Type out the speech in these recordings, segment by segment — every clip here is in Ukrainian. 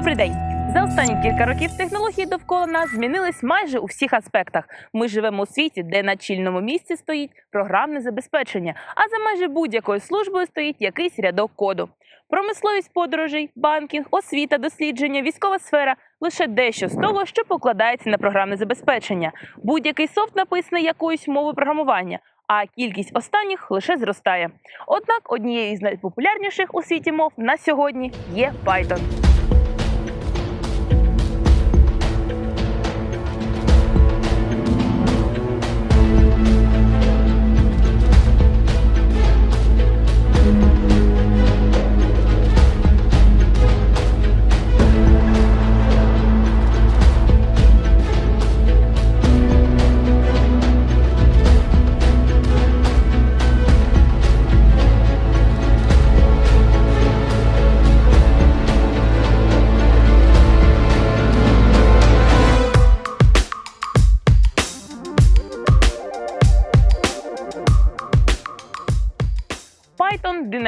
Добрий день! За останні кілька років технології довкола нас змінились майже у всіх аспектах. Ми живемо у світі, де на чільному місці стоїть програмне забезпечення, а за майже будь-якою службою стоїть якийсь рядок коду. Промисловість подорожей, банкінг, освіта, дослідження, військова сфера лише дещо з того, що покладається на програмне забезпечення. Будь-який софт написаний якоюсь мовою програмування. А кількість останніх лише зростає. Однак однією із найпопулярніших у світі мов на сьогодні є Python.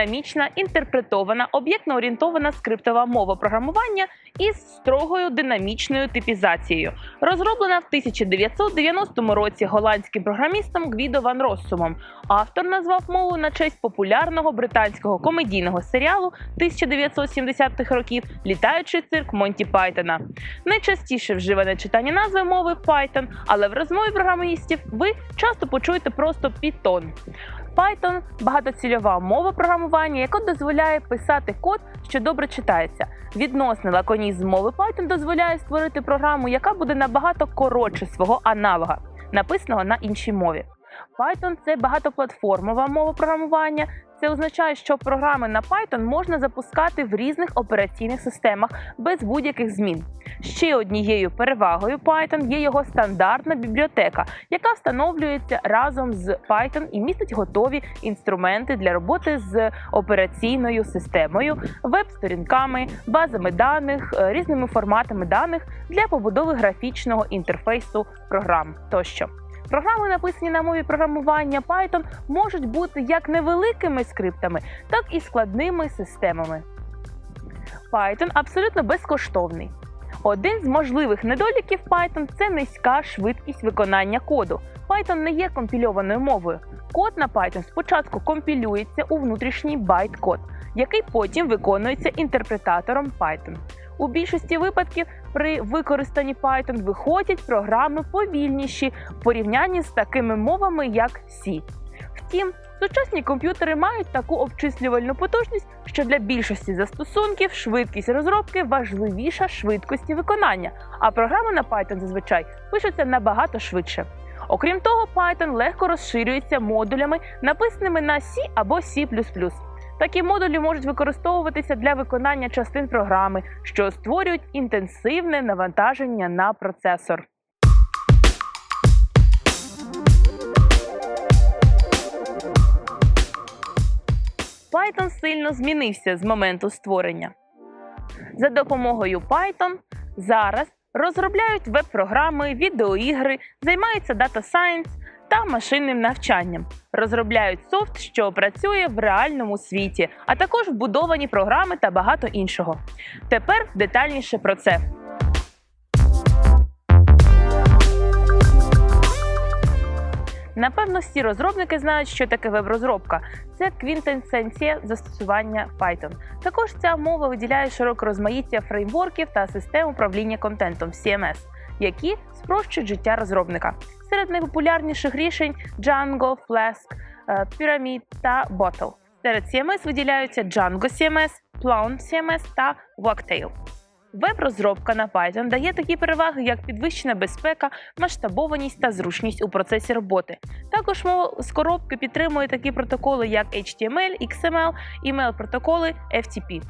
Динамічна, інтерпретована, об'єктно-орієнтована скриптова мова програмування із строгою динамічною типізацією, розроблена в 1990 році голландським програмістом Гвідо Ван Россумом. Автор назвав мову на честь популярного британського комедійного серіалу 1970-х років Літаючий цирк Монті Пайтона. Найчастіше вживане читання назви мови Python, але в розмові програмістів ви часто почуєте просто Python. Python – багатоцільова мова програмування, яка дозволяє писати код, що добре читається. Відносний лаконізм мови Python дозволяє створити програму, яка буде набагато коротше свого аналога, написаного на іншій мові. Python – це багатоплатформова мова програмування. Це означає, що програми на Python можна запускати в різних операційних системах без будь-яких змін. Ще однією перевагою Python є його стандартна бібліотека, яка встановлюється разом з Python і містить готові інструменти для роботи з операційною системою, веб-сторінками, базами даних, е, різними форматами даних для побудови графічного інтерфейсу програм тощо. Програми, написані на мові програмування Python, можуть бути як невеликими скриптами, так і складними системами. Python абсолютно безкоштовний. Один з можливих недоліків Python це низька швидкість виконання коду. Python не є компільованою мовою. Код на Python спочатку компілюється у внутрішній байт-код, який потім виконується інтерпретатором Python. У більшості випадків при використанні Python виходять програми повільніші в порівнянні з такими мовами, як C. Втім, сучасні комп'ютери мають таку обчислювальну потужність, що для більшості застосунків швидкість розробки важливіша швидкості виконання, а програми на Python зазвичай пишуться набагато швидше. Окрім того, Python легко розширюється модулями, написаними на C або C++. Такі модулі можуть використовуватися для виконання частин програми, що створюють інтенсивне навантаження на процесор. Python сильно змінився з моменту створення. За допомогою Python зараз розробляють веб-програми, відеоігри, займаються Data Science та машинним навчанням, розробляють софт, що працює в реальному світі, а також вбудовані програми та багато іншого. Тепер детальніше про це. Напевно, всі розробники знають, що таке веб-розробка. Це квінтесенція застосування Python. Також ця мова виділяє широке розмаїття фреймворків та систем управління контентом CMS, які спрощують життя розробника. Серед найпопулярніших рішень Django, Flask, е, Pyramid та Bottle. Серед CMS виділяються Django CMS, Plown CMS та Wagtail. Веб-розробка на Python дає такі переваги, як підвищена безпека, масштабованість та зручність у процесі роботи. Також мова з коробки підтримує такі протоколи, як HTML, XML, email протоколи FTP.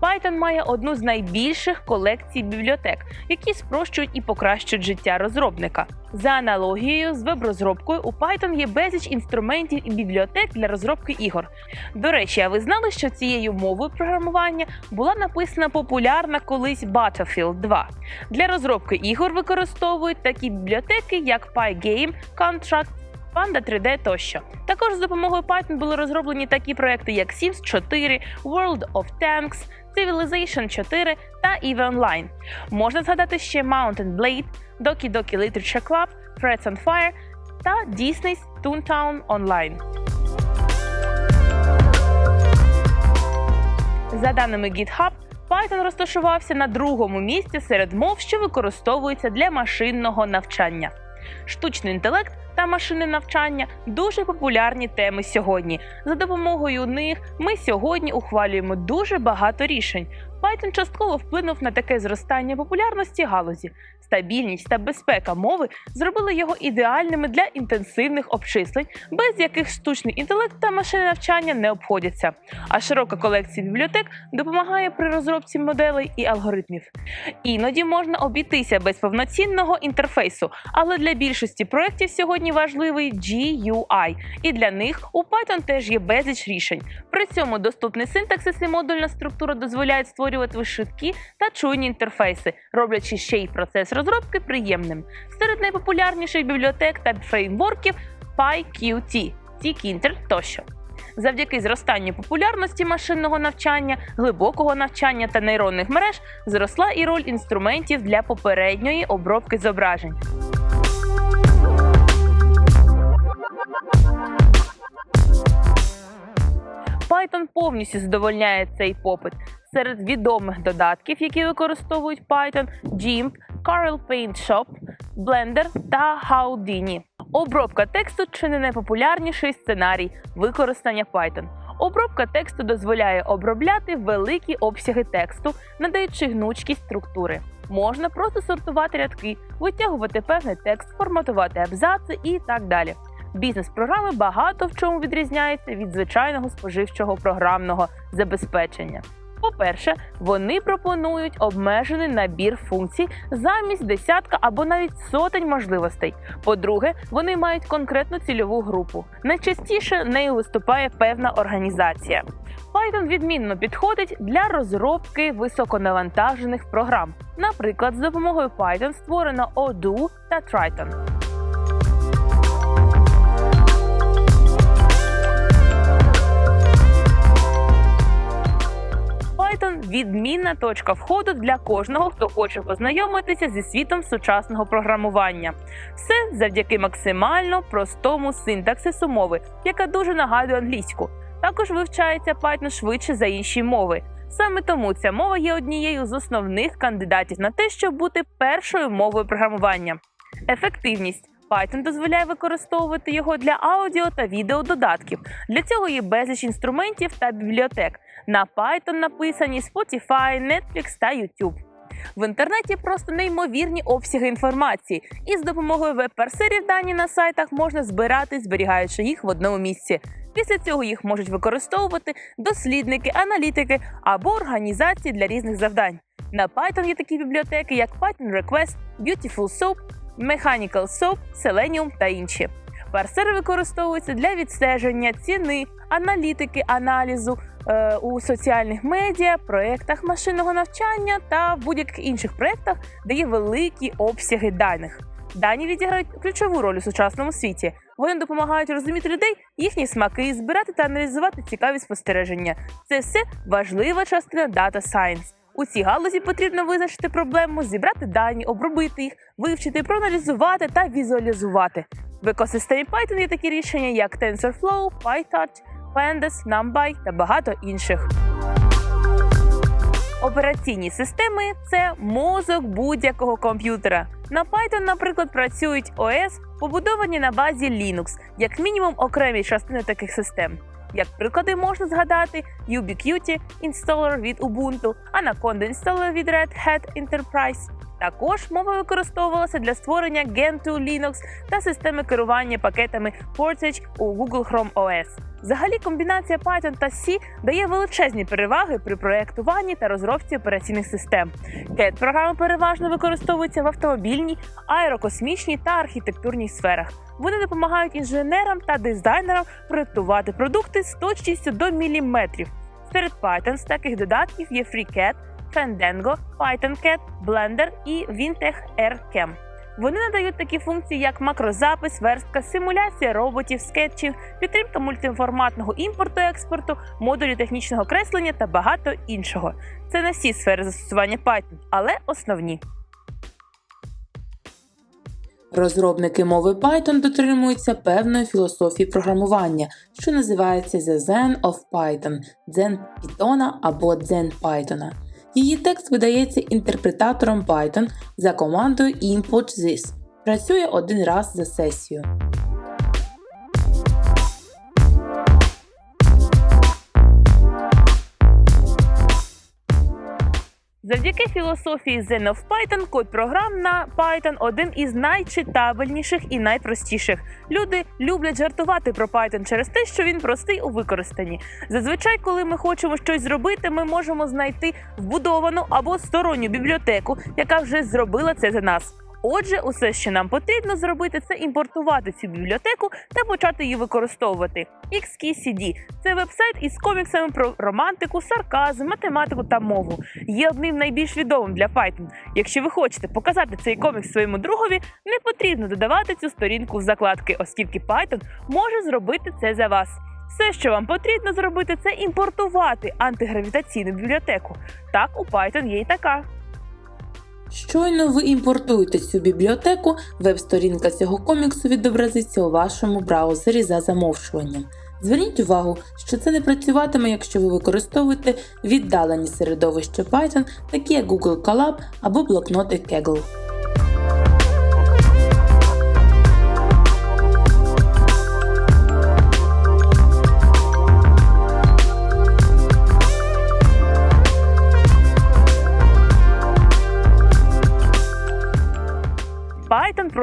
Python має одну з найбільших колекцій бібліотек, які спрощують і покращують життя розробника. За аналогією з веб-розробкою у Python є безліч інструментів і бібліотек для розробки ігор. До речі, а ви знали, що цією мовою програмування була написана популярна колись Battlefield 2? Для розробки ігор використовують такі бібліотеки, як Pygame, Contract Panda 3D тощо. Також з допомогою Python були розроблені такі проекти, як Sims 4, World of Tanks, Civilization 4 та EVE Online. Можна згадати ще Mountain Blade, Doki Doki Literature Club, Threads on Fire та Disney's Toontown Online. За даними GitHub, Python розташувався на другому місці серед мов, що використовуються для машинного навчання. Штучний інтелект та машини навчання дуже популярні теми сьогодні. За допомогою них ми сьогодні ухвалюємо дуже багато рішень. Python частково вплинув на таке зростання популярності галузі. Стабільність та безпека мови зробили його ідеальними для інтенсивних обчислень, без яких штучний інтелект та машинне навчання не обходяться. А широка колекція бібліотек допомагає при розробці моделей і алгоритмів. Іноді можна обійтися без повноцінного інтерфейсу, але для більшості проєктів сьогодні важливий GUI, і для них у Python теж є безліч рішень. При цьому доступний синтаксис і модульна структура дозволяють створювати швидкі та чуйні інтерфейси, роблячи ще й процес розробки приємним. Серед найпопулярніших бібліотек та фреймворків PyQt, Tkinter тощо. Завдяки зростанню популярності машинного навчання, глибокого навчання та нейронних мереж зросла і роль інструментів для попередньої обробки зображень. Python повністю задовольняє цей попит. Серед відомих додатків, які використовують Python, GIMP, Corel Paint Shop, Blender та Houdini. Обробка тексту чи не найпопулярніший сценарій використання Python. Обробка тексту дозволяє обробляти великі обсяги тексту, надаючи гнучкість структури. Можна просто сортувати рядки, витягувати певний текст, форматувати абзаци і так далі. Бізнес-програми багато в чому відрізняються від звичайного споживчого програмного забезпечення. По-перше, вони пропонують обмежений набір функцій замість десятка або навіть сотень можливостей. По-друге, вони мають конкретну цільову групу. Найчастіше нею виступає певна організація. Python відмінно підходить для розробки високонавантажених програм. Наприклад, з допомогою Python створено Odoo та Triton. Python – відмінна точка входу для кожного, хто хоче познайомитися зі світом сучасного програмування. Все завдяки максимально простому синтаксису мови, яка дуже нагадує англійську. Також вивчається Python швидше за інші мови. Саме тому ця мова є однією з основних кандидатів на те, щоб бути першою мовою програмування. Ефективність. Python дозволяє використовувати його для аудіо та відео додатків. Для цього є безліч інструментів та бібліотек. На Python написані Spotify, Netflix та YouTube. В інтернеті просто неймовірні обсяги інформації, і з допомогою веб-парсерів дані на сайтах можна збирати, зберігаючи їх в одному місці. Після цього їх можуть використовувати дослідники, аналітики або організації для різних завдань. На Python є такі бібліотеки, як Python Request, Beautiful Soup, Mechanical Soap, Selenium та інші. Парсери використовуються для відстеження ціни, аналітики, аналізу у соціальних медіа, проєктах машинного навчання та в будь-яких інших проєктах, де є великі обсяги даних. Дані відіграють ключову роль у сучасному світі. Вони допомагають розуміти людей, їхні смаки, збирати та аналізувати цікаві спостереження. Це все важлива частина Data Science. У цій галузі потрібно визначити проблему, зібрати дані, обробити їх, вивчити, проаналізувати та візуалізувати. В екосистемі Python є такі рішення, як TensorFlow, PyTorch, Pandas, NumPy та багато інших. Операційні системи це мозок будь-якого комп'ютера. На Python, наприклад, працюють ОС, побудовані на базі Linux, як мінімум окремі частини таких систем. Як приклади можна згадати Ubiquiti інсталер від Ubuntu, Anaconda інсталер від Red Hat Enterprise. Також мова використовувалася для створення Gentoo Linux та системи керування пакетами Portage у Google Chrome OS. Взагалі, комбінація Python та C дає величезні переваги при проєктуванні та розробці операційних систем. cat програми переважно використовуються в автомобільній, аерокосмічній та архітектурній сферах. Вони допомагають інженерам та дизайнерам проєктувати продукти з точністю до міліметрів. Серед Python з таких додатків є FreeCAD, Fandango, PythonCAD, Blender і Vintech RCam. Вони надають такі функції, як макрозапис, верстка, симуляція роботів, скетчів, підтримка мультиформатного імпорту експорту, модулі технічного креслення та багато іншого. Це не всі сфери застосування Python, але основні. Розробники мови Python дотримуються певної філософії програмування, що називається The Zen of Python, Zen Python або Zen Python. Її текст видається інтерпретатором Python за командою import this. Працює один раз за сесію. Завдяки філософії Zen of Python код програм на Python один із найчитабельніших і найпростіших. Люди люблять жартувати про Python через те, що він простий у використанні. Зазвичай, коли ми хочемо щось зробити, ми можемо знайти вбудовану або сторонню бібліотеку, яка вже зробила це за нас. Отже, усе, що нам потрібно зробити, це імпортувати цю бібліотеку та почати її використовувати. XKCD – це вебсайт із коміксами про романтику, сарказм, математику та мову. Є одним найбільш відомим для Python. Якщо ви хочете показати цей комікс своєму другові, не потрібно додавати цю сторінку в закладки, оскільки Python може зробити це за вас. Все, що вам потрібно зробити, це імпортувати антигравітаційну бібліотеку. Так, у Python є й така. Щойно ви імпортуєте цю бібліотеку, веб-сторінка цього коміксу відобразиться у вашому браузері за замовчуванням. Зверніть увагу, що це не працюватиме, якщо ви використовуєте віддалені середовища Python, такі як Google Colab або блокноти Kaggle.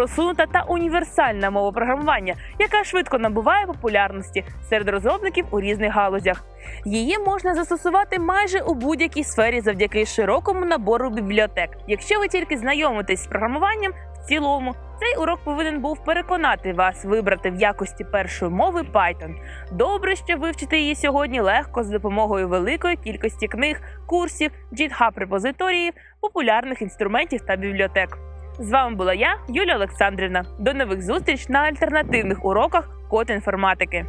Просунута та універсальна мова програмування, яка швидко набуває популярності серед розробників у різних галузях. Її можна застосувати майже у будь-якій сфері завдяки широкому набору бібліотек. Якщо ви тільки знайомитесь з програмуванням в цілому, цей урок повинен був переконати вас вибрати в якості першої мови Python. Добре, що вивчити її сьогодні легко за допомогою великої кількості книг, курсів, GitHub репозиторіїв, популярних інструментів та бібліотек. З вами була я, Юлія Олександрівна. До нових зустріч на альтернативних уроках код інформатики.